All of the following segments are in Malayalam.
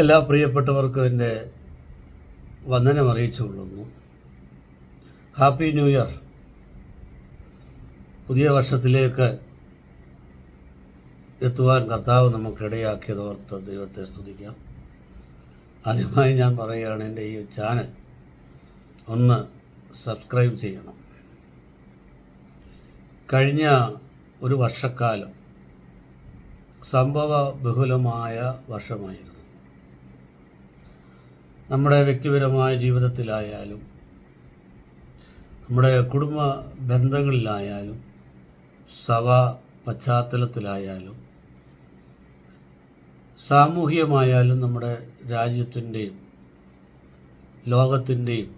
എല്ലാ പ്രിയപ്പെട്ടവർക്കും എന്റെ വന്ദനം അറിയിച്ചുകൊള്ളുന്നു. ഹാപ്പി ന്യൂ ഇയർ പുതിയ വർഷത്തിലേക്ക് എത്തുവാൻ കർത്താവ് നമുക്കിടയാക്കിയതോർത്ത് ദൈവത്തെ സ്തുതിക്കാം. ആദ്യമായി ഞാൻ പറയുകയാണ് എന്റെ ഈ ചാനൽ ഒന്ന് സബ്സ്ക്രൈബ് ചെയ്യണം. കഴിഞ്ഞ ഒരു വർഷക്കാലം സംഭവ ബഹുലമായ വർഷമായിരുന്നു. നമ്മുടെ വ്യക്തിപരമായ ജീവിതത്തിലായാലും നമ്മുടെ കുടുംബ ബന്ധങ്ങളിലായാലും സഭ പശ്ചാത്തലത്തിലായാലും സാമൂഹികമായാലും നമ്മുടെ രാജ്യത്തിന്റെയും ലോകത്തിന്റെയും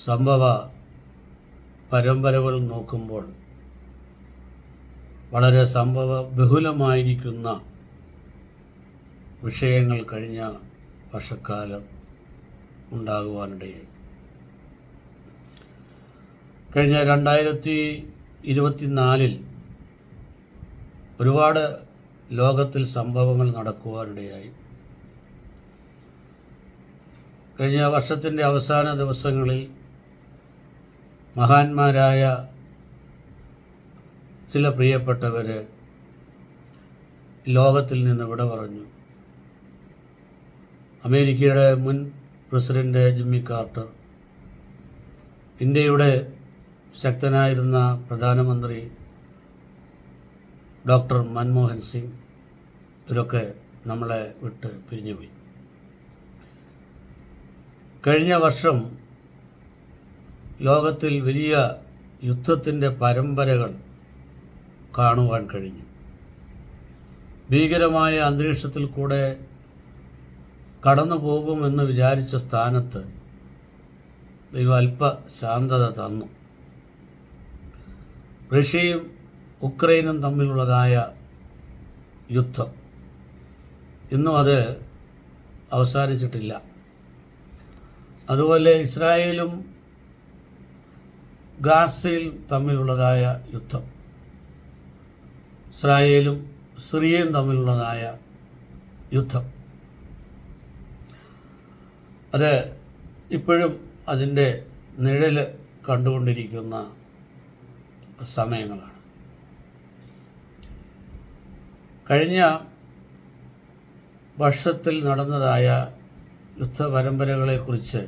സംഭവ പരമ്പരകൾ നോക്കുമ്പോൾ വളരെ സംഭവ ബഹുലമായിരിക്കുന്ന വിഷയങ്ങൾ കഴിഞ്ഞ വർഷക്കാലം ഉണ്ടാകുവാനിടയായി കഴിഞ്ഞ രണ്ടായിരത്തി ഇരുപത്തിനാലിൽ ഒരുപാട് ലോകത്തിൽ സംഭവങ്ങൾ നടക്കുവാനിടയായി. കഴിഞ്ഞ വർഷത്തിന്റെ അവസാന ദിവസങ്ങളിൽ മഹാന്മാരായ ചില പ്രിയപ്പെട്ടവർ ലോകത്തിൽ നിന്ന് വിട പറഞ്ഞു. അമേരിക്കയുടെ മുൻ പ്രസിഡന്റ് ജിമ്മി കാർട്ടർ ഇന്ത്യയുടെ ശക്തനായിരുന്ന പ്രധാനമന്ത്രി ഡോക്ടർ മൻമോഹൻ സിംഗ് ഇവരൊക്കെ നമ്മളെ വിട്ട് പിരിഞ്ഞുപോയി. കഴിഞ്ഞ വർഷം ലോകത്തിൽ വലിയ യുദ്ധത്തിന്റെ പരമ്പരകൾ കാണുവാൻ കഴിഞ്ഞു. ഭീകരമായ അന്തരീക്ഷത്തിൽ കൂടെ കടന്നു പോകുമെന്ന് വിചാരിച്ച സ്ഥാനത്ത് ദൈവം അല്പ ശാന്തത തന്നു. റഷ്യയും ഉക്രൈനും തമ്മിലുള്ളതായ യുദ്ധം. ഇന്നും അത് അവസാനിച്ചിട്ടില്ല. അതുപോലെ ഇസ്രായേലും ഗാസയിൽ തമ്മിലുള്ളതായ യുദ്ധം. ഇസ്രായേലും സിറിയയും തമ്മിലുള്ളതായ യുദ്ധം. അത് ഇപ്പോഴും അതിന്റെ നിഴൽ കണ്ടുകൊണ്ടിരിക്കുന്ന സമയങ്ങളാണ്. കഴിഞ്ഞ വർഷത്തിൽ നടന്നതായ യുദ്ധ പരമ്പരകളെക്കുറിച്ച്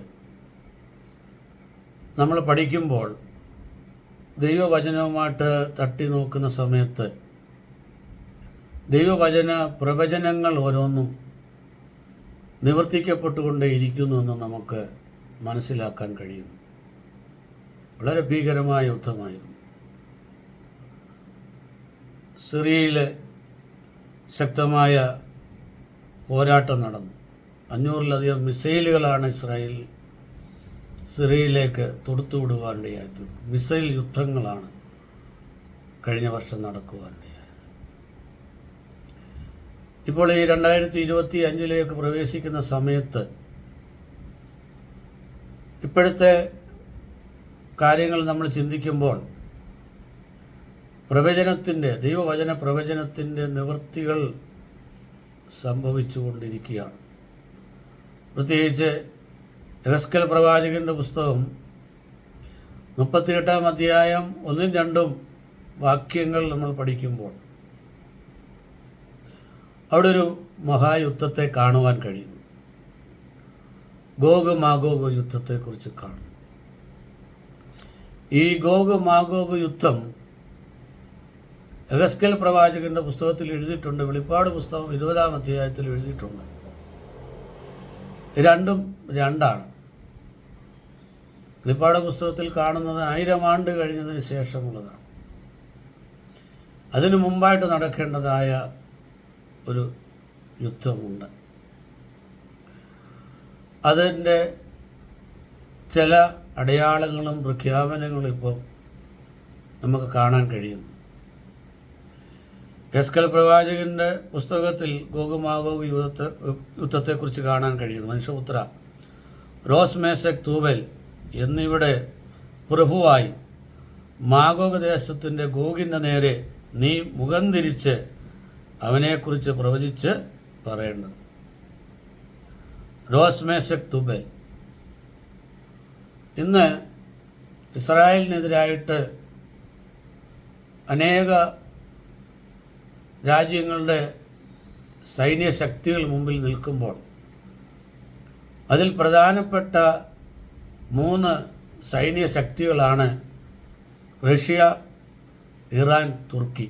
നമ്മൾ പഠിക്കുമ്പോൾ ദൈവവചനവുമായിട്ട് തട്ടി നോക്കുന്ന സമയത്ത് ദൈവവചന പ്രവചനങ്ങൾ ഓരോന്നും നിവർത്തിക്കപ്പെട്ടുകൊണ്ടേയിരിക്കുന്നു എന്ന് നമുക്ക് മനസ്സിലാക്കാൻ കഴിയുന്നു. വളരെ ഭീകരമായ യുദ്ധമായിരുന്നു. സിറിയയിലെ ശക്തമായ പോരാട്ടം നടന്നു. അഞ്ഞൂറിലധികം മിസൈലുകളാണ് ഇസ്രായേൽ സിറിയയിലേക്ക് തൊടുത്തുവിടുവാനിടയായത് മിസൈൽ യുദ്ധങ്ങളാണ് കഴിഞ്ഞ വർഷം നടക്കുവാനിടയായത് ഇപ്പോൾ ഈ രണ്ടായിരത്തി ഇരുപത്തി അഞ്ചിലേക്ക് പ്രവേശിക്കുന്ന സമയത്ത് ഇപ്പോഴത്തെ കാര്യങ്ങൾ നമ്മൾ ചിന്തിക്കുമ്പോൾ പ്രവചനത്തിന്റെ ദൈവവചന പ്രവചനത്തിന്റെ നിവൃത്തികൾ സംഭവിച്ചുകൊണ്ടിരിക്കുകയാണ്. പ്രത്യേകിച്ച് എഹസ്കൽ പ്രവാചകന്റെ പുസ്തകം മുപ്പത്തിയെട്ടാം അധ്യായം ഒന്നും രണ്ടും വാക്യങ്ങൾ നമ്മൾ പഠിക്കുമ്പോൾ അവിടെ ഒരു മഹായുദ്ധത്തെ കാണുവാൻ കഴിയുന്നു. ഗോഗ് മാഗോഗ് യുദ്ധത്തെക്കുറിച്ച് കാണും ഈ ഗോഗ് മാഗോഗ് യുദ്ധം എഹസ്കൽ പ്രവാചകന്റെ പുസ്തകത്തിൽ എഴുതിയിട്ടുണ്ട്. വെളിപ്പാട് പുസ്തകം ഇരുപതാം അധ്യായത്തിൽ എഴുതിയിട്ടുണ്ട്. രണ്ടും രണ്ടാണ്. വെളിപ്പാട് പുസ്തകത്തിൽ കാണുന്നത് ആയിരം ആണ്ട് കഴിഞ്ഞതിന് ശേഷമുള്ളതാണ്. അതിനു മുമ്പായിട്ട് നടക്കേണ്ടതായ ഒരു യുദ്ധമുണ്ട്. അതിന്റെ ചില അടയാളങ്ങളും പ്രഖ്യാപനങ്ങളും ഇപ്പോൾ നമുക്ക് കാണാൻ കഴിയുന്നു എസ്കൽ പ്രവാചകന്റെ പുസ്തകത്തിൽ ഗോകുമാഗോഗ് യുദ്ധത്തെ യുദ്ധത്തെക്കുറിച്ച് കാണാൻ കഴിയുന്നു. മനുഷ്യപുത്ര റോസ് മേസക് തൂബൽ എന്നിവിടെ പ്രഭുവായി മാഗോഗ് ദേശത്തിന്റെ ഗോഗിന്റെ നേരെ നീ മുഖം തിരിച്ച് അവനെക്കുറിച്ച് പ്രവചിച്ച് പറയേണ്ടത്. റോസ്മേസക് തുബൽ ഇന്ന് ഇസ്രായേലിനെതിരായിട്ട് അനേക രാജ്യങ്ങളുടെ സൈന്യ ശക്തികൾ മുമ്പിൽ നിൽക്കുമ്പോൾ അതിൽ പ്രധാനപ്പെട്ട മൂന്ന് സൈന്യ ശക്തികളാണ് റഷ്യ ഇറാൻ തുർക്കി.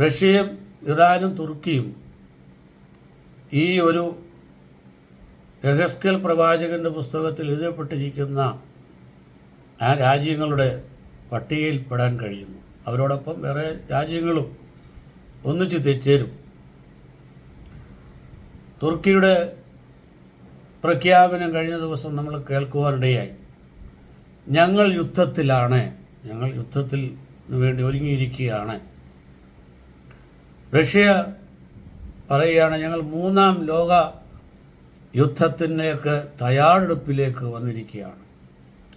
റഷ്യയും ഇറാനും തുർക്കിയും ഈ ഒരു രഹസ്കൽ പ്രവാചകന്റെ പുസ്തകത്തിൽ എഴുതപ്പെട്ടിരിക്കുന്ന ആ രാജ്യങ്ങളുടെ പട്ടികയിൽ പെടാൻ കഴിയുന്നു. അവരോടൊപ്പം വേറെ രാജ്യങ്ങളും ഒന്നിച്ച് തെറ്റേരും തുർക്കിയുടെ പ്രഖ്യാപനം കഴിഞ്ഞ ദിവസം നമ്മൾ കേൾക്കുവാനിടയായി. ഞങ്ങൾ യുദ്ധത്തിലാണ് ഞങ്ങൾ യുദ്ധത്തിൽ വേണ്ടി ഒരുങ്ങിയിരിക്കുകയാണ്. റഷ്യ പറയുകയാണ് ഞങ്ങൾ മൂന്നാം ലോക യുദ്ധത്തിലേക്ക് തയ്യാറെടുപ്പിലേക്ക് വന്നിരിക്കുകയാണ്.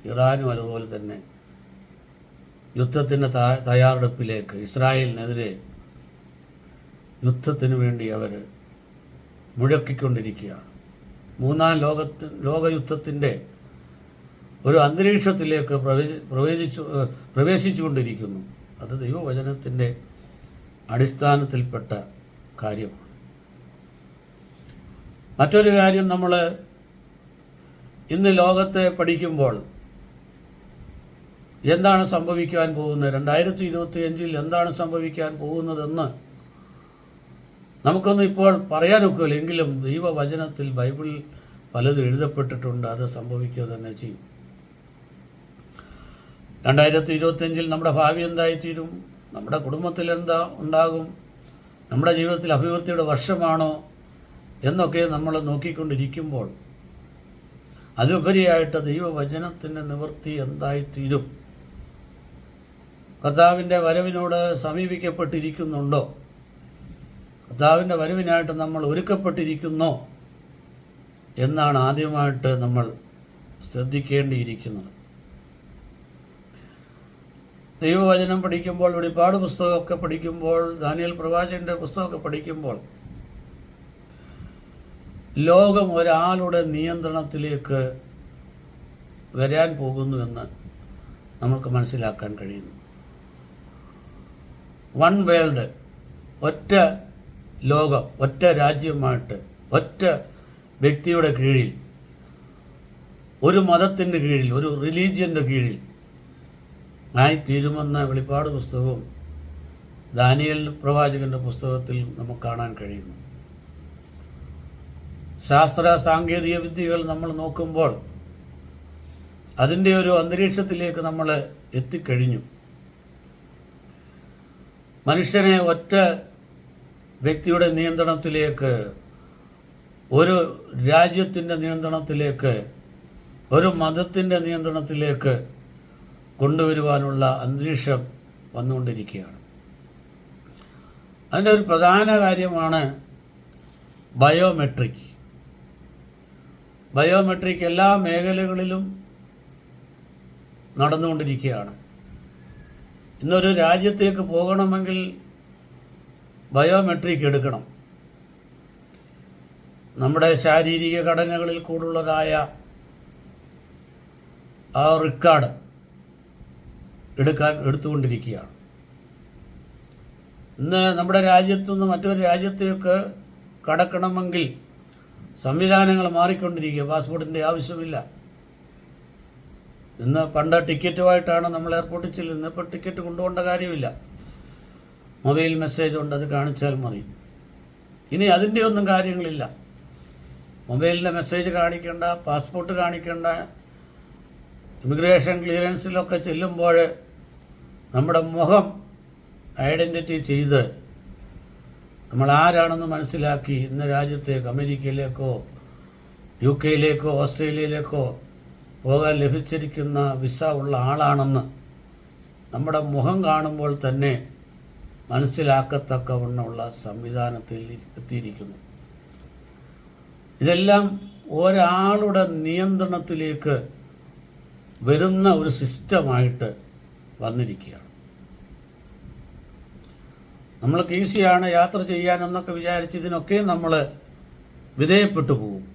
ഇറാനും അതുപോലെ തന്നെ യുദ്ധത്തിന്റെ തയ്യാറെടുപ്പിലേക്ക് ഇസ്രായേലിനെതിരെ യുദ്ധത്തിന് വേണ്ടി അവർ മുഴക്കിക്കൊണ്ടിരിക്കുകയാണ്. മൂന്നാം ലോകത്ത് ലോകയുദ്ധത്തിന്റെ ഒരു അന്തരീക്ഷത്തിലേക്ക് പ്രവേശിച്ചു പ്രവേശിച്ചുകൊണ്ടിരിക്കുന്നു. അത് ദൈവവചനത്തിന്റെ അടിസ്ഥാനത്തിൽപ്പെട്ട കാര്യമാണ്. മറ്റൊരു കാര്യം നമ്മൾ ഇന്ന് ലോകത്തെ പഠിക്കുമ്പോൾ എന്താണ് സംഭവിക്കാൻ പോകുന്നത്? രണ്ടായിരത്തി ഇരുപത്തി അഞ്ചിൽ എന്താണ് സംഭവിക്കാൻ പോകുന്നതെന്ന് നമുക്കൊന്ന് ഇപ്പോൾ പറയാനൊക്കില്ല എങ്കിലും ദൈവവചനത്തിൽ ബൈബിളിൽ പലതും എഴുതപ്പെട്ടിട്ടുണ്ട്. അത് സംഭവിക്കുക തന്നെ ചെയ്യും. രണ്ടായിരത്തി ഇരുപത്തിയഞ്ചിൽ നമ്മുടെ ഭാവി എന്തായിത്തീരും? നമ്മുടെ കുടുംബത്തിൽ എന്താ ഉണ്ടാകും? നമ്മുടെ ജീവിതത്തിൽ അഭിവൃദ്ധിയുടെ വർഷമാണോ എന്നൊക്കെ നമ്മൾ നോക്കിക്കൊണ്ടിരിക്കുമ്പോൾ അതുപരിയായിട്ട് ദൈവവചനത്തിന്റെ നിവൃത്തി എന്തായിത്തീരും? കർത്താവിന്റെ വരവിനോട് സമീപിക്കപ്പെട്ടിരിക്കുന്നുണ്ടോ? കർത്താവിന്റെ വരവിനായിട്ട് നമ്മൾ ഒരുക്കപ്പെട്ടിരിക്കുന്നോ എന്നാണ് ആദ്യമായിട്ട് നമ്മൾ ശ്രദ്ധിക്കേണ്ടിയിരിക്കുന്നത്. ദൈവവചനം പഠിക്കുമ്പോൾ വെളിപ്പാട് പുസ്തകമൊക്കെ പഠിക്കുമ്പോൾ ദാനിയൽ പ്രവാചകന്റെ പുസ്തകമൊക്കെ പഠിക്കുമ്പോൾ ലോകം ഒരാളുടെ നിയന്ത്രണത്തിലേക്ക് വരാൻ പോകുന്നുവെന്ന് നമുക്ക് മനസ്സിലാക്കാൻ കഴിയുന്നു. വൺ വേൾഡ് ഒറ്റ ലോകം ഒറ്റ രാജ്യമായിട്ട് ഒറ്റ വ്യക്തിയുടെ കീഴിൽ ഒരു മതത്തിന്റെ കീഴിൽ ഒരു റിലീജിയന്റെ കീഴിൽ ആയിത്തീരുമെന്ന വെളിപ്പാട് പുസ്തകവും ദാനിയൽ പ്രവാചകന്റെ പുസ്തകത്തിൽ നമുക്ക് കാണാൻ കഴിയുന്നു. ശാസ്ത്ര സാങ്കേതിക വിദ്യകൾ നമ്മൾ നോക്കുമ്പോൾ അതിന്റെ ഒരു അന്തരീക്ഷത്തിലേക്ക് നമ്മൾ എത്തിക്കഴിഞ്ഞു. മനുഷ്യനെ ഒറ്റ വ്യക്തിയുടെ നിയന്ത്രണത്തിലേക്ക് ഒരു രാജ്യത്തിന്റെ നിയന്ത്രണത്തിലേക്ക് ഒരു മതത്തിന്റെ നിയന്ത്രണത്തിലേക്ക് കൊണ്ടുവരുവാനുള്ള അന്തരീക്ഷം വന്നുകൊണ്ടിരിക്കുകയാണ്. അതിന്റെ ഒരു പ്രധാന കാര്യമാണ് ബയോമെട്രിക്. ബയോമെട്രിക് എല്ലാ മേഖലകളിലും നടന്നുകൊണ്ടിരിക്കുകയാണ്. ഇന്നൊരു രാജ്യത്തേക്ക് പോകണമെങ്കിൽ ബയോമെട്രിക് എടുക്കണം. നമ്മുടെ ശാരീരിക ഘടനകളിൽ കൂടുള്ളതായ ആ റെക്കോർഡ് എടുക്കാൻ എടുത്തുകൊണ്ടിരിക്കുകയാണ്. ഇന്ന് നമ്മുടെ രാജ്യത്തു നിന്ന് മറ്റൊരു രാജ്യത്തേക്ക് കടക്കണമെങ്കിൽ സംവിധാനങ്ങൾ മാറിക്കൊണ്ടിരിക്കുക. പാസ്പോർട്ടിന്റെ ആവശ്യമില്ല. ഇന്ന് പണ്ട് ടിക്കറ്റുമായിട്ടാണ് നമ്മൾ എയർപോർട്ടിൽ ചെല്ലുന്നത്. ഇപ്പോൾ ടിക്കറ്റ് കൊണ്ടുപോകേണ്ട കാര്യമില്ല. മൊബൈൽ മെസ്സേജ് ഉണ്ട് അത് കാണിച്ചാൽ മതി. ഇനി അതിന്റെ ഒന്നും കാര്യങ്ങളില്ല. മൊബൈലിന്റെ മെസ്സേജ് കാണിക്കേണ്ട പാസ്പോർട്ട് കാണിക്കേണ്ട ഇമിഗ്രേഷൻ ക്ലിയറൻസിലൊക്കെ ചെല്ലുമ്പോൾ നമ്മുടെ മുഖം ഐഡന്റിറ്റി ചെയ്ത് നമ്മൾ ആരാണെന്ന് മനസ്സിലാക്കി ഇന്ന് രാജ്യത്തേക്ക് അമേരിക്കയിലേക്കോ യു കെയിലേക്കോ ഓസ്ട്രേലിയയിലേക്കോ പോകാൻ ലഭിച്ചിരിക്കുന്ന വിസ ഉള്ള ആളാണെന്ന് നമ്മുടെ മുഖം കാണുമ്പോൾ തന്നെ മനസ്സിലാക്കത്തക്കവണ്ണമുള്ള സംവിധാനത്തിൽ എത്തിയിരിക്കുന്നു. ഇതെല്ലാം ഒരാളുടെ നിയന്ത്രണത്തിലേക്ക് വരുന്ന ഒരു സിസ്റ്റമായിട്ട് വന്നിരിക്കുകയാണ്. നമ്മൾക്ക് ഈസിയാണ് യാത്ര ചെയ്യാൻ എന്നൊക്കെ വിചാരിച്ച് ഇതിനൊക്കെ നമ്മൾ വിധേയപ്പെട്ടു പോകും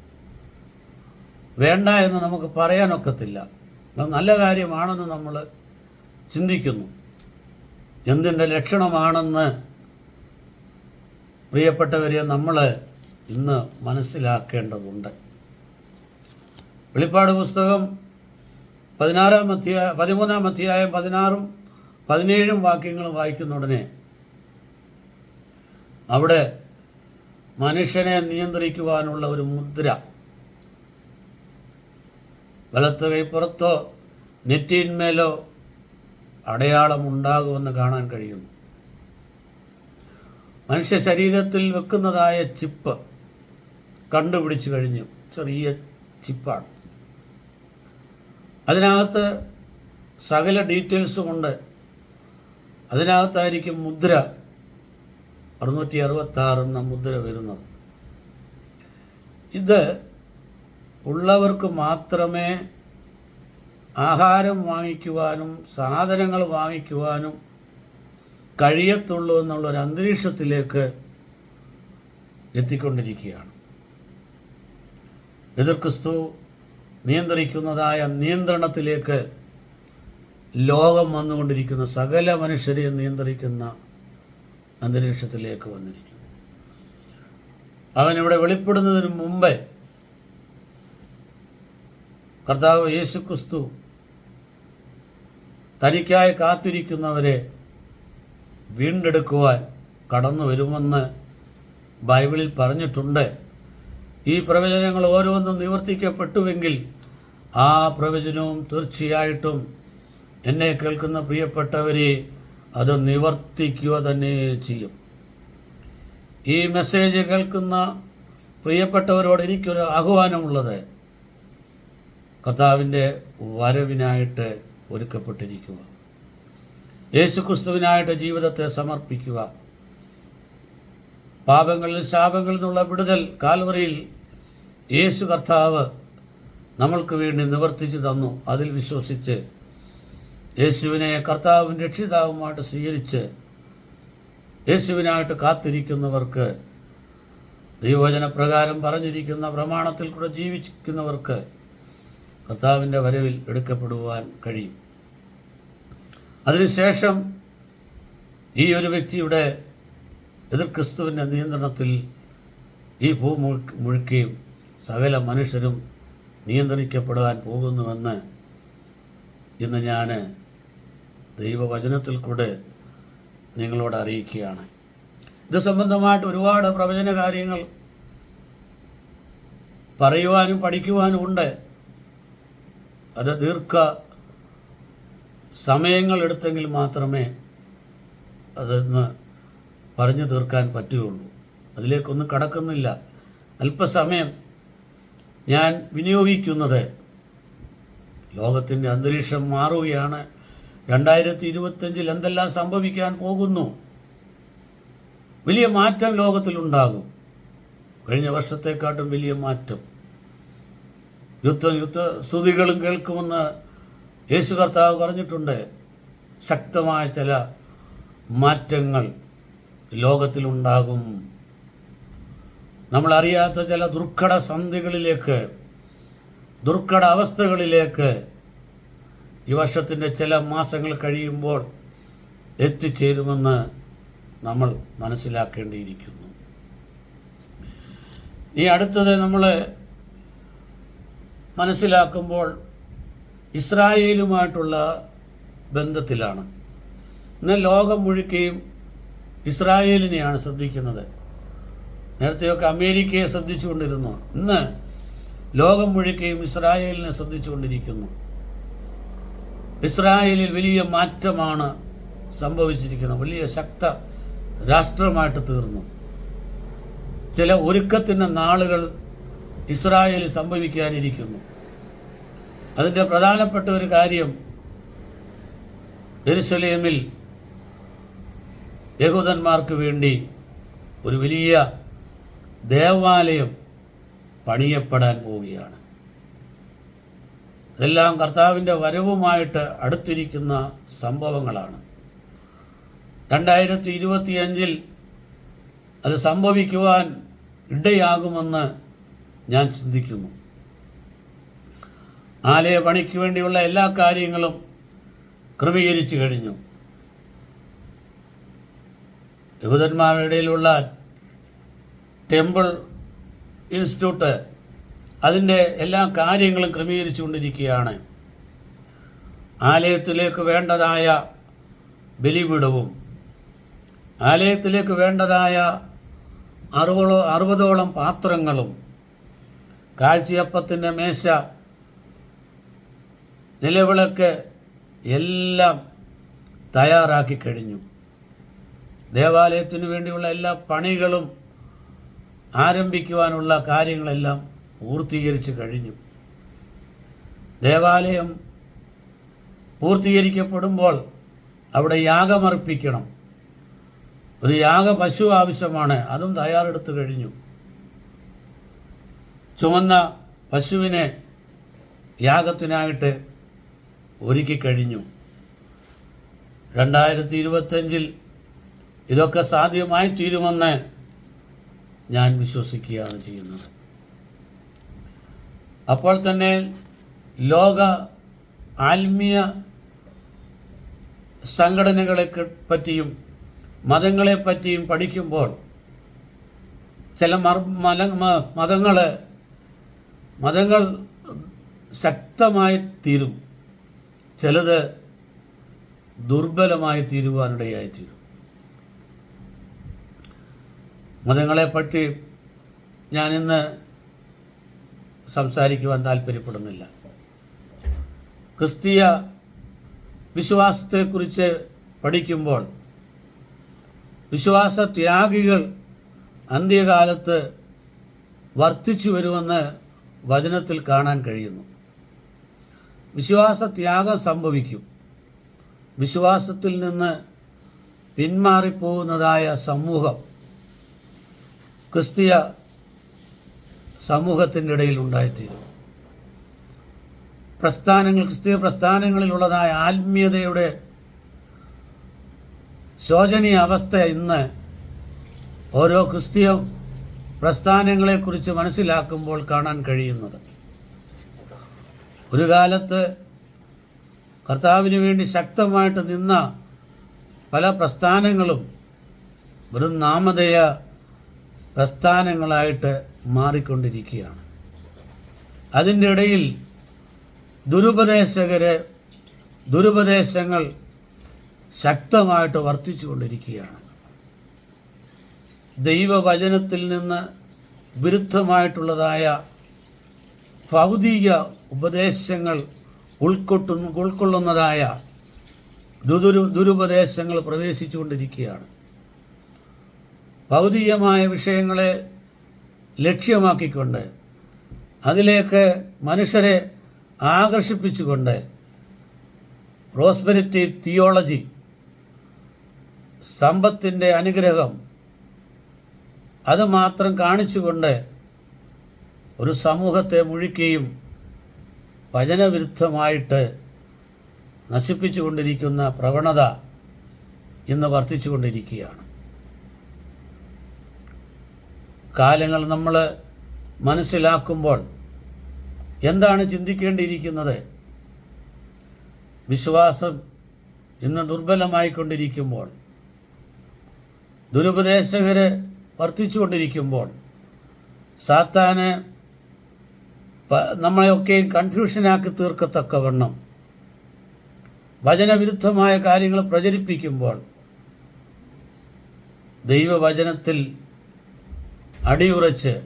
വേണ്ട എന്ന് നമുക്ക് പറയാനൊക്കത്തില്ല. അത് നല്ല കാര്യമാണെന്ന് നമ്മൾ ചിന്തിക്കുന്നു. എന്തിന്റെ ലക്ഷണമാണെന്ന് പ്രിയപ്പെട്ടവരെ നമ്മൾ ഇന്ന് മനസ്സിലാക്കേണ്ടതുണ്ട്. വെളിപ്പാട് പുസ്തകം പതിനാറാം അധ്യായ പതിമൂന്നാം അധ്യായം പതിനാറും പതിനേഴും വാക്യങ്ങളും വായിക്കുന്ന ഉടനെ അവിടെ മനുഷ്യനെ നിയന്ത്രിക്കുവാനുള്ള ഒരു മുദ്ര. വലത്ത് കൈപ്പുറത്തോ നെറ്റിന്മേലോ അടയാളം ഉണ്ടാകുമെന്ന് കാണാൻ കഴിയുന്നു. മനുഷ്യ ശരീരത്തിൽ വെക്കുന്നതായ ചിപ്പ് കണ്ടുപിടിച്ചു കഴിഞ്ഞു. ചെറിയ ചിപ്പാണ്. അതിനകത്ത് സകല ഡീറ്റെയിൽസും ഉണ്ട്. അതിനകത്തായിരിക്കും മുദ്ര. അറുന്നൂറ്റി എന്ന മുദ്ര വരുന്നത്. ഇത് ഉള്ളവർക്ക് മാത്രമേ ആഹാരം വാങ്ങിക്കുവാനും സാധനങ്ങൾ വാങ്ങിക്കുവാനും കഴിയത്തുള്ളൂ എന്നുള്ളൊരു അന്തരീക്ഷത്തിലേക്ക് എത്തിക്കൊണ്ടിരിക്കുകയാണ്. എതിർ ക്രിസ്തു നിയന്ത്രിക്കുന്നതായ നിയന്ത്രണത്തിലേക്ക് ലോകം വന്നുകൊണ്ടിരിക്കുന്ന സകല മനുഷ്യരെയും നിയന്ത്രിക്കുന്ന അന്തരീക്ഷത്തിലേക്ക് വന്നിരിക്കുന്നു. അവൻ അവനിവിടെ വെളിപ്പെടുന്നതിന് മുമ്പേ കർത്താവ് യേശു ക്രിസ്തു തനിക്കായി കാത്തിരിക്കുന്നവരെ വീണ്ടെടുക്കുവാൻ കടന്നു വരുമെന്ന് ബൈബിളിൽ പറഞ്ഞിട്ടുണ്ട്. ഈ പ്രവചനങ്ങൾ ഓരോന്നും നിവർത്തിക്കപ്പെട്ടുവെങ്കിൽ ആ പ്രവചനവും തീർച്ചയായിട്ടും എന്നെ കേൾക്കുന്ന പ്രിയപ്പെട്ടവരെ അത് നിവർത്തിക്കുക തന്നെ ചെയ്യും. ഈ മെസ്സേജ് കേൾക്കുന്ന പ്രിയപ്പെട്ടവരോട് എനിക്കൊരു ആഹ്വാനമുള്ളത് കർത്താവിന്റെ വരവിനായിട്ട് ഒരുക്കപ്പെട്ടിരിക്കുക. യേശുക്രിസ്തുവിനായിട്ട് ജീവിതത്തെ സമർപ്പിക്കുക. പാപങ്ങളിൽ ശാപങ്ങളിൽ നിന്നുള്ള വിടുതൽ കാൽവറിയിൽ യേശു കർത്താവ് നമ്മൾക്ക് വേണ്ടി നിവർത്തിച്ചു തന്നു. അതിൽ വിശ്വസിച്ച് യേശുവിനെ കർത്താവും രക്ഷിതാവുമായിട്ട് സ്വീകരിച്ച് യേശുവിനായിട്ട് കാത്തിരിക്കുന്നവർക്ക് ദൈവവചനപ്രകാരം പറഞ്ഞിരിക്കുന്ന പ്രമാണത്തിൽ കൂടെ ജീവിക്കുന്നവർക്ക് കർത്താവിന്റെ വരവിൽ എടുക്കപ്പെടുവാൻ കഴിയും. അതിനുശേഷം ഈ ഒരു വ്യക്തിയുടെ എതിർ ക്രിസ്തുവിന്റെ നിയന്ത്രണത്തിൽ ഈ ഭൂ മുഴു- മുഴുക്കുകയും സകല മനുഷ്യരും നിയന്ത്രിക്കപ്പെടുവാൻ പോകുന്നുവെന്ന് ഇന്ന് ഞാൻ ദൈവവചനത്തിൽ കൂടെ നിങ്ങളോട് അറിയിക്കുകയാണ്. ഇത് സംബന്ധമായിട്ട് ഒരുപാട് പ്രവചന കാര്യങ്ങൾ പറയുവാനും പഠിക്കുവാനും ഉണ്ട്. അത് ദീർഘ സമയങ്ങൾ എടുത്തെങ്കിൽ മാത്രമേ അതൊന്ന് പറഞ്ഞു തീർക്കാൻ പറ്റുകയുള്ളൂ. അതിലേക്കൊന്നും കടക്കുന്നില്ല. അല്പസമയം ഞാൻ വിനിയോഗിക്കുന്നത് ലോകത്തിന്റെ അന്തരീക്ഷം മാറുകയാണ്. രണ്ടായിരത്തി ഇരുപത്തഞ്ചിൽ എന്തെല്ലാം സംഭവിക്കാൻ പോകുന്നു? വലിയ മാറ്റം ലോകത്തിലുണ്ടാകും. കഴിഞ്ഞ വർഷത്തെക്കാട്ടും വലിയ മാറ്റം. യുദ്ധം യുദ്ധ സ്തുതികളും കേൾക്കുമെന്ന് യേശു കർത്താവ് പറഞ്ഞിട്ടുണ്ട്. ശക്തമായ ചില മാറ്റങ്ങൾ ലോകത്തിലുണ്ടാകും. നമ്മളറിയാത്ത ചില ദുർഘട സന്ധികളിലേക്ക് ദുർഘട അവസ്ഥകളിലേക്ക് ഈ വർഷത്തിന്റെ ചില മാസങ്ങൾ കഴിയുമ്പോൾ എത്തിച്ചേരുമെന്ന് നമ്മൾ മനസ്സിലാക്കേണ്ടിയിരിക്കുന്നു. ഈ അടുത്തത് നമ്മൾ മനസ്സിലാക്കുമ്പോൾ ഇസ്രായേലുമായിട്ടുള്ള ബന്ധത്തിലാണ്. ഇന്ന് ലോകം മുഴുക്കുകയും ഇസ്രായേലിനെയാണ് ശ്രദ്ധിക്കുന്നത്. നേരത്തെയൊക്കെ അമേരിക്കയെ ശ്രദ്ധിച്ചുകൊണ്ടിരുന്നു. ഇന്ന് ലോകം മുഴുക്കുകയും ഇസ്രായേലിനെ ശ്രദ്ധിച്ചുകൊണ്ടിരിക്കുന്നു. ഇസ്രായേലിൽ വലിയ മാറ്റമാണ് സംഭവിച്ചിരിക്കുന്നത്. വലിയ ശക്ത രാഷ്ട്രമായിട്ട് തീർന്നു. ചില ഒരുക്കത്തിന്റെ നാളുകൾ ഇസ്രായേലിൽ സംഭവിക്കാനിരിക്കുന്നു. അതിന്റെ പ്രധാനപ്പെട്ട ഒരു കാര്യം ജെറുസലേമിൽ യഹൂദന്മാർക്ക് വേണ്ടി ഒരു വലിയ ദേവാലയം പണിയപ്പെടാൻ പോവുകയാണ്. ഇതെല്ലാം കർത്താവിന്റെ വരവുമായിട്ട് അടുത്തിരിക്കുന്ന സംഭവങ്ങളാണ്. രണ്ടായിരത്തി ഇരുപത്തിയഞ്ചിൽ അത് സംഭവിക്കുവാൻ ഇടയാകുമെന്ന് ഞാൻ ചിന്തിക്കുന്നു. ആലയ പണിക്ക് വേണ്ടിയുള്ള എല്ലാ കാര്യങ്ങളും ക്രമീകരിച്ചു കഴിഞ്ഞു. യഹൂദന്മാരുടെ ഇടയിലുള്ള ടെമ്പിൾ ഇൻസ്റ്റിറ്റ്യൂട്ട് അതിന്റെ എല്ലാ കാര്യങ്ങളും ക്രമീകരിച്ചുകൊണ്ടിരിക്കുകയാണ്. ആലയത്തിലേക്ക് വേണ്ടതായ ബലിപീഠവും ആലയത്തിലേക്ക് വേണ്ടതായ അറുപതോ അറുപതോളം പാത്രങ്ങളും കാഴ്ചയപ്പത്തിന്റെ മേശ നിലവിളക്ക് എല്ലാം തയ്യാറാക്കി കഴിഞ്ഞു. ദേവാലയത്തിനു വേണ്ടിയുള്ള എല്ലാ പണികളും ആരംഭിക്കുവാനുള്ള കാര്യങ്ങളെല്ലാം പൂർത്തീകരിച്ചു കഴിഞ്ഞു. ദേവാലയം പൂർത്തീകരിക്കപ്പെടുമ്പോൾ അവിടെ യാഗമർപ്പിക്കണം ഒരു യാഗ പശു ആവശ്യമാണ് അതും തയ്യാറെടുത്ത് കഴിഞ്ഞു. ചുമന്ന പശുവിനെ യാഗത്തിനായിട്ട് ഒരുക്കി കഴിഞ്ഞു. രണ്ടായിരത്തി ഇരുപത്തഞ്ചിൽ ഇതൊക്കെ സാധ്യമായി തീരുമെന്ന് ഞാൻ വിശ്വസിക്കുകയാണ് ചെയ്യുന്നത്. അപ്പോൾ തന്നെ ലോക ആത്മീയ സംഘടനകളെ പറ്റിയും മതങ്ങളെ പറ്റിയും പഠിക്കുമ്പോൾ ചില മല മതങ്ങൾ മതങ്ങൾ ശക്തമായി തീരും. ചിലത് ദുർബലമായി തീരുവാനിടയായി തീരും മതങ്ങളെ മതങ്ങളെപ്പറ്റി ഞാനിന്ന് സംസാരിക്കുവാൻ താല്പര്യപ്പെടുന്നില്ല. ക്രിസ്തീയ വിശ്വാസത്തെക്കുറിച്ച് പഠിക്കുമ്പോൾ വിശ്വാസ ത്യാഗികൾ അന്ത്യകാലത്ത് വർദ്ധിച്ചു വരുമെന്ന് വചനത്തിൽ കാണാൻ കഴിയുന്നു. വിശ്വാസ ത്യാഗം സംഭവിക്കും. വിശ്വാസത്തിൽ നിന്ന് പിന്മാറിപ്പോകുന്നതായ സമൂഹം ക്രിസ്തീയ സമൂഹത്തിന്റെ ഇടയിൽ ഉണ്ടായിത്തീരും പ്രസ്ഥാനങ്ങൾ ക്രിസ്തീയ പ്രസ്ഥാനങ്ങളിലുള്ളതായ ആത്മീയതയുടെ ശോചനീയ അവസ്ഥ ഇന്ന് ഓരോ ക്രിസ്തീയ പ്രസ്ഥാനങ്ങളെക്കുറിച്ച് മനസ്സിലാക്കുമ്പോൾ കാണാൻ കഴിയുന്നത്. ഒരു കാലത്ത് കർത്താവിന് വേണ്ടി ശക്തമായിട്ട് നിന്ന പല പ്രസ്ഥാനങ്ങളും വെറും നാമധേയ പ്രസ്ഥാനങ്ങളായിട്ട് മാറിക്കൊണ്ടിരിക്കുകയാണ്. അതിന്റെ ഇടയിൽ ദുരുപദേശകര് ദുരുപദേശങ്ങൾ ശക്തമായിട്ട് വർദ്ധിച്ചുകൊണ്ടിരിക്കുകയാണ്. ദൈവവചനത്തിൽ നിന്ന് വിരുദ്ധമായിട്ടുള്ളതായ ഭൗതിക ഉപദേശങ്ങൾ ഉൾക്കൊട്ടു ഉൾക്കൊള്ളുന്നതായ ദുരു ദുരുപദേശങ്ങൾ പ്രവേശിച്ചുകൊണ്ടിരിക്കുകയാണ്. ഭൗതികമായ വിഷയങ്ങളെ ലക്ഷ്യമാക്കിക്കൊണ്ട് അതിലേക്ക് മനുഷ്യരെ ആകർഷിപ്പിച്ചുകൊണ്ട് പ്രോസ്പെരിറ്റി തിയോളജി സമ്പത്തിന്റെ അനുഗ്രഹം അത് മാത്രം കാണിച്ചുകൊണ്ട് ഒരു സമൂഹത്തെ മുഴിക്കുകയും വചനവിരുദ്ധമായിട്ട് നശിപ്പിച്ചുകൊണ്ടിരിക്കുന്ന പ്രവണത ഇന്ന് വർദ്ധിച്ചുകൊണ്ടിരിക്കുകയാണ്. കാലങ്ങൾ നമ്മൾ മനസ്സിലാക്കുമ്പോൾ എന്താണ് ചിന്തിക്കേണ്ടിയിരിക്കുന്നത്? വിശ്വാസം ഇന്ന് ദുർബലമായിക്കൊണ്ടിരിക്കുമ്പോൾ ദുരുപദേശകർ വർദ്ധിച്ചുകൊണ്ടിരിക്കുമ്പോൾ സാത്താന് നമ്മളെയൊക്കെയും കൺഫ്യൂഷനാക്കി തീർക്കത്തക്കവണ്ണം വചനവിരുദ്ധമായ കാര്യങ്ങൾ പ്രചരിപ്പിക്കുമ്പോൾ ദൈവവചനത്തിൽ അടിയുറച്ച്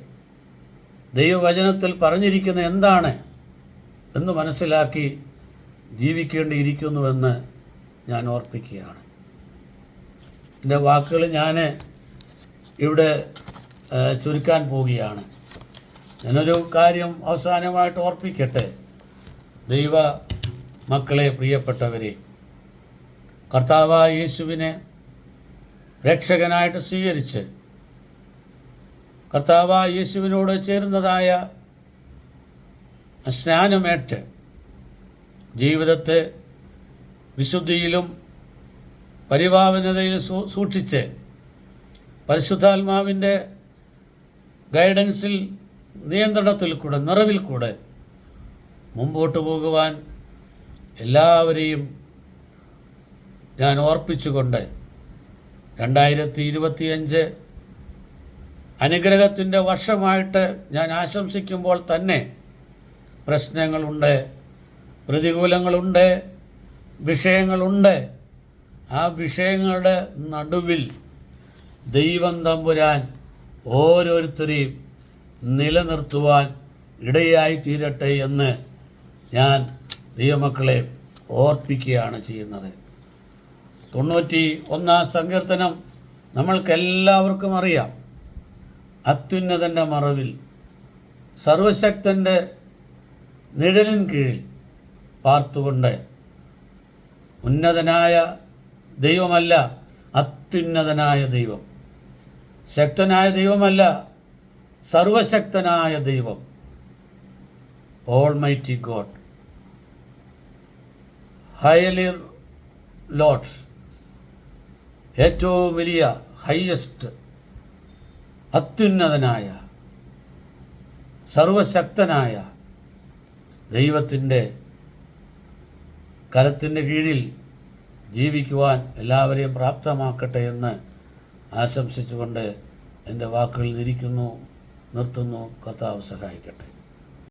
ദൈവവചനത്തിൽ പറഞ്ഞിരിക്കുന്ന എന്താണ് എന്ന് മനസ്സിലാക്കി ജീവിക്കേണ്ടിയിരിക്കുന്നുവെന്ന് ഞാൻ ഓർപ്പിക്കുകയാണ്. എന്റെ വാക്കുകൾ ഞാൻ ഇവിടെ ചുരുക്കാൻ പോവുകയാണ്. ഞാനൊരു കാര്യം അവസാനമായിട്ട് ഓർപ്പിക്കട്ടെ. ദൈവ മക്കളെ പ്രിയപ്പെട്ടവരെ കർത്താവായ യേശുവിനെ രക്ഷകനായിട്ട് സ്വീകരിച്ച് കർത്താവായ യേശുവിനോട് ചേരുന്നതായ സ്നാനമേറ്റ് ജീവിതത്തെ വിശുദ്ധിയിലും പരിഭാവനതയിൽ സൂക്ഷിച്ച് പരിശുദ്ധാത്മാവിന്റെ ഗൈഡൻസിൽ നിയന്ത്രണത്തിൽ കൂടെ നിറവിൽ കൂടെ മുമ്പോട്ട് പോകുവാൻ എല്ലാവരെയും ഞാൻ ഓർപ്പിച്ചുകൊണ്ട് രണ്ടായിരത്തി ഇരുപത്തിയഞ്ച് അനുഗ്രഹത്തിന്റെ വർഷമായിട്ട് ഞാൻ ആശംസിക്കുമ്പോൾ തന്നെ പ്രശ്നങ്ങളുണ്ട് പ്രതികൂലങ്ങളുണ്ട് വിഷയങ്ങളുണ്ട്. ആ വിഷയങ്ങളുടെ നടുവിൽ ദൈവം തമ്പുരാൻ ഓരോരുത്തരെയും നിലനിർത്തുവാൻ ഇടയായി തീരട്ടെ എന്ന് ഞാൻ ദൈവമക്കളെ ഓർപ്പിക്കുകയാണ് ചെയ്യുന്നത്. തൊണ്ണൂറ്റി ഒന്നാം സങ്കീർത്തനം നമ്മൾക്കെല്ലാവർക്കും അറിയാം. അത്യുന്നതന്റെ മറവിൽ സർവശക്തന്റെ നിഴലിൻ കീഴിൽ പാർത്തുകൊണ്ട് ഉന്നതനായ ദൈവമല്ല അത്യുന്നതനായ ദൈവം. ശക്തനായ ദൈവമല്ല സർവശക്തനായ ദൈവം. ഓൾ മൈറ്റി ഗോഡ് ഹയലിർ ലോഡ്സ് ഏറ്റവും വലിയ ഹയ്യസ്റ്റ് അത്യുന്നതനായ സർവശക്തനായ ദൈവത്തിന്റെ കരത്തിന്റെ കീഴിൽ ജീവിക്കുവാൻ എല്ലാവരെയും പ്രാപ്തമാക്കട്ടെ എന്ന് ആശംസിച്ചുകൊണ്ട് എന്റെ വാക്കുകളിൽ ഇരിക്കുന്നു നിർത്തുന്നു. കർത്താവ് സഹായിക്കട്ടെ.